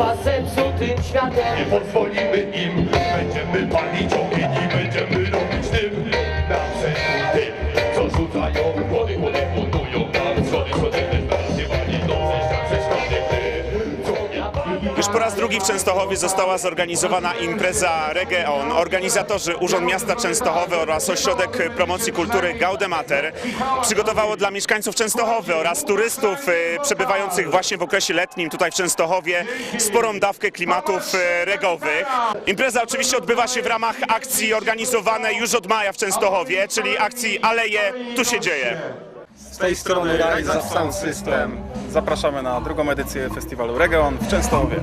mapa zepsutym światem. Nie pozwolimy im, będziemy palić ogień i będziemy po raz drugi w Częstochowie została zorganizowana impreza Reggae On. Organizatorzy Urząd Miasta Częstochowy oraz Ośrodek Promocji Kultury Gaudemater przygotowało dla mieszkańców Częstochowy oraz turystów e, przebywających właśnie w okresie letnim tutaj w Częstochowie sporą dawkę klimatów e, regowych. Impreza oczywiście odbywa się w ramach akcji organizowanej już od maja w Częstochowie, czyli akcji Aleje Tu się dzieje. Z tej strony Rise Sound System. Zapraszamy na drugą edycję festiwalu Region w Częstochowie.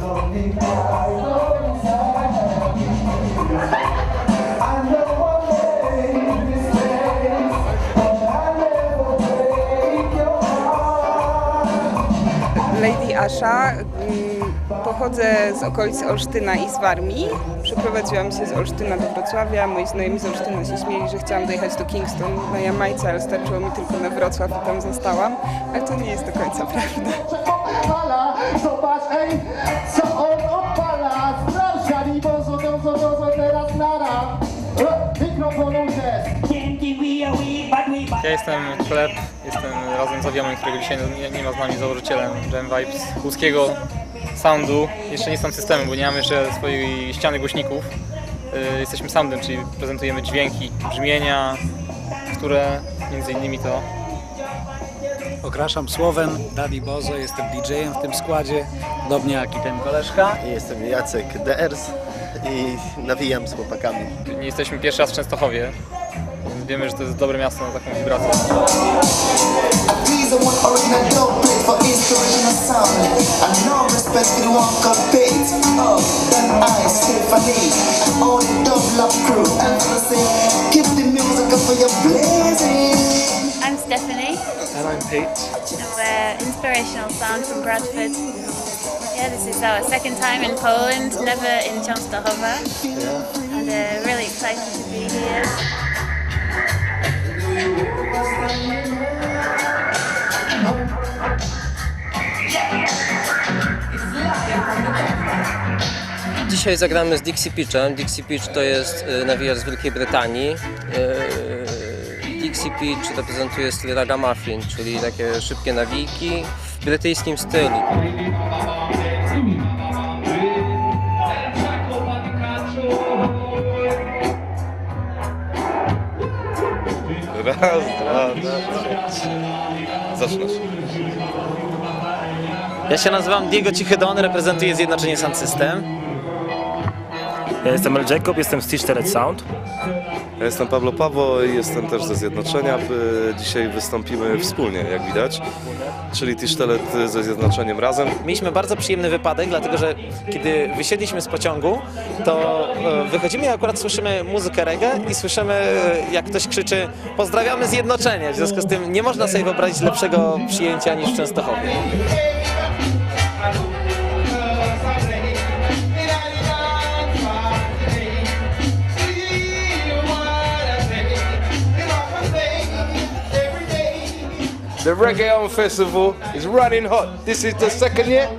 Lady Asha. Pochodzę z okolic Olsztyna i z Warmii. Przeprowadziłam się z Olsztyna do Wrocławia. Moi znajomi z Olsztyna się śmieli, że chciałam dojechać do Kingston na Jamajce, ale starczyło mi tylko na Wrocław i tam zostałam. Ale to nie jest do końca prawda. Zobacz, ej, co on odpala Sprawdź, dozo, teraz nara E, Mikrofonu Ja jestem Chleb, jestem razem z Adiamem, którego dzisiaj nie, nie ma z nami, założycielem Jam Vibes, łódzkiego soundu. Jeszcze nie są systemem, bo nie mamy jeszcze swojej ściany głośników. Y, Jesteśmy soundem, czyli prezentujemy dźwięki, brzmienia, które między innymi to Okraszam słowem, Daddy Bozo, jestem DJ-em w tym składzie, podobnie jak i ten koleżka. Jestem Jacek Ders i nawijam z chłopakami. nie jesteśmy pierwszy raz w Częstochowie. więc Wiemy, że to jest dobre miasto na taką wibrację. No respect to the one called Oh, then I, Stephanie And all the dub love crew And I say, keep the music up for your blazing I'm Stephanie. And I'm Pete. And we're Inspirational Sound from Bradford. Yeah, this is our second time in Poland, never in Częstochowa. And uh, really excited to be here. Dzisiaj zagramy z Dixie Pitchem. Dixie Pitch to jest y, nawijacz z Wielkiej Brytanii. Y, Dixie Pitch reprezentuje styl ragamuffin, czyli takie szybkie nawijki w brytyjskim stylu. Raz, dwa, trzy. Zaczynasz. Ja się nazywam Diego Cichydon, reprezentuję Zjednoczenie Sound System. Ja jestem El Jacob, jestem z T-Red Sound. Ja jestem Pablo Pawo i jestem też ze Zjednoczenia. Dzisiaj wystąpimy wspólnie, jak widać. Czyli Tisztelet ze Zjednoczeniem razem. Mieliśmy bardzo przyjemny wypadek, dlatego że kiedy wysiedliśmy z pociągu, to e, wychodzimy i akurat słyszymy muzykę reggae i słyszymy e, jak ktoś krzyczy pozdrawiamy Zjednoczenie. W związku z tym nie można sobie wyobrazić lepszego przyjęcia niż w Częstochowie. The Reggae On Festival is running hot. This is the second year?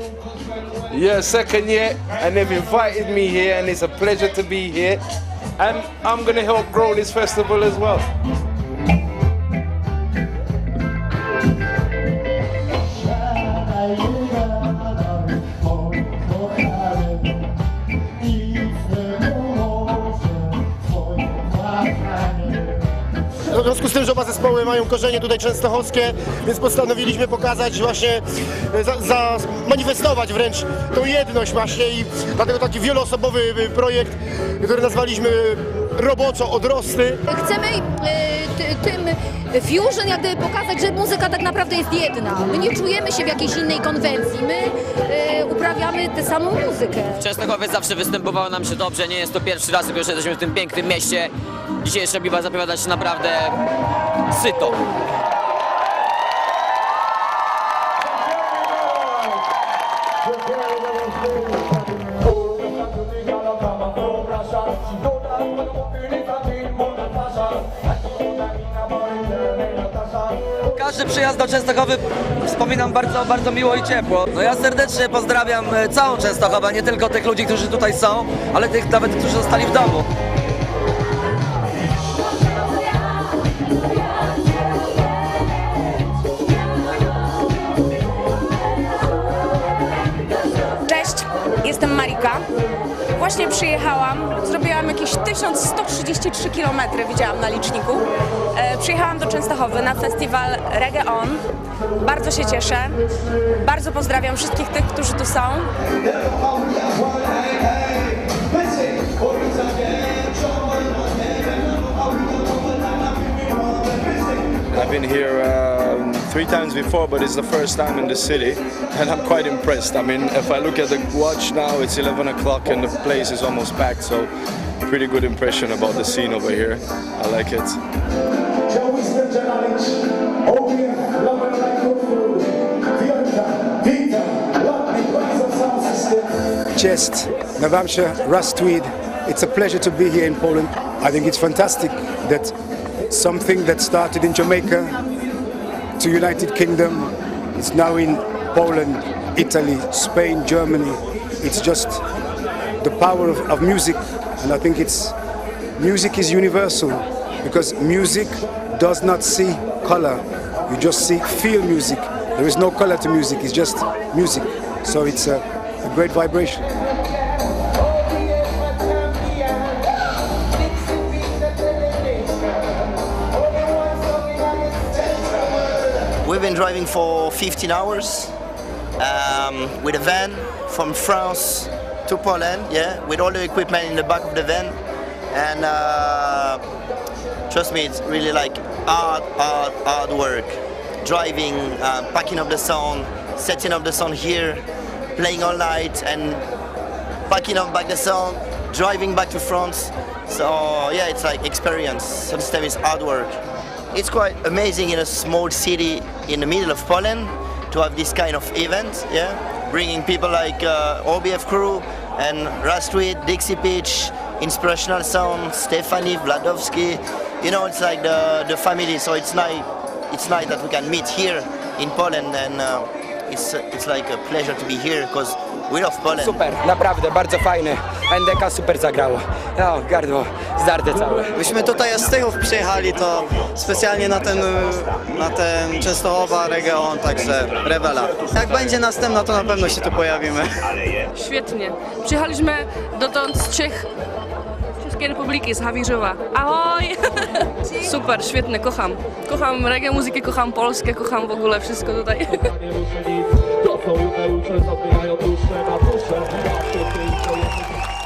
Yeah, second year. And they've invited me here, and it's a pleasure to be here. And I'm going to help grow this festival as well. Związku z tym, że oba zespoły mają korzenie tutaj częstochowskie, więc postanowiliśmy pokazać właśnie, e, za, wręcz tą jedność właśnie i dlatego taki wieloosobowy y, projekt, który nazwaliśmy roboczo Odrosty. Chcemy tym fusion jak gdyby pokazać, że muzyka tak naprawdę jest jedna. My nie czujemy się w jakiejś innej konwencji. My uprawiamy tę samą muzykę. W Częstochowie zawsze występowało nam się dobrze, nie jest to pierwszy raz, tylko że jesteśmy w tym pięknym mieście. Dzisiejsza biba zapowiada się naprawdę syto. Każdy przyjazd do Częstochowy wspominam bardzo, bardzo miło i ciepło. No ja serdecznie pozdrawiam e, całą Częstochowę, nie tylko tych ludzi, którzy tutaj są, ale tych nawet, którzy zostali w domu. Cześć, jestem Marika. Właśnie przyjechałam, zrobiłam jakieś 1133 km, widziałam na liczniku. E, przyjechałam do Częstochowy na festiwal Reggae On. Bardzo się cieszę. Bardzo pozdrawiam wszystkich tych, którzy tu są. I've been here um, three times before, but it's the first time in the city, and I'm quite impressed. I mean, if I look at the watch now, it's 11 o'clock and the place is almost packed, so pretty good impression about the scene over here. I like it. Chest, Navamsha, Rustweed. It's a pleasure to be here in Poland. I think it's fantastic that something that started in Jamaica to United Kingdom, is now in Poland, Italy, Spain, Germany. It's just the power of, of music, and I think it's music is universal because music does not see color. You just see feel music. There is no color to music. It's just music. So it's a, a great vibration. We've been driving for 15 hours um, with a van from France to Poland, yeah, with all the equipment in the back of the van. And uh, trust me, it's really like hard, hard, hard work. Driving, uh, packing up the sound, setting up the sound here, playing all night, and packing up back the sound, driving back to France. So yeah, it's like experience. So this is hard work. It's quite amazing in a small city in the middle of Poland to have this kind of event, yeah, bringing people like uh, OBF Crew and Rustweed, Dixie Pitch, Inspirational Sound, Stefani, Vladovsky. You know, it's like the, the family, so it's nice, it's nice that we can meet here in Poland and uh, it's, it's like a pleasure to be here because we love Poland. Super, naprawdę, bardzo fajny. NDK super zagrało. No, gardło zdarte całe. Myśmy tutaj z Tychów przyjechali, to specjalnie na ten, na ten Częstochowa region, także rewela. Jak będzie następna, to na pewno się tu pojawimy. Świetnie. Przyjechaliśmy dotąd z Czech, Czeskiej Republiki, z Hawiżowa. Ahoj! Super, świetne, kocham. Kocham reggae muzykę, kocham Polskę, kocham w ogóle wszystko tutaj. Są inne ucze, zabierają duszę na duszę Zawsze tylko jesteś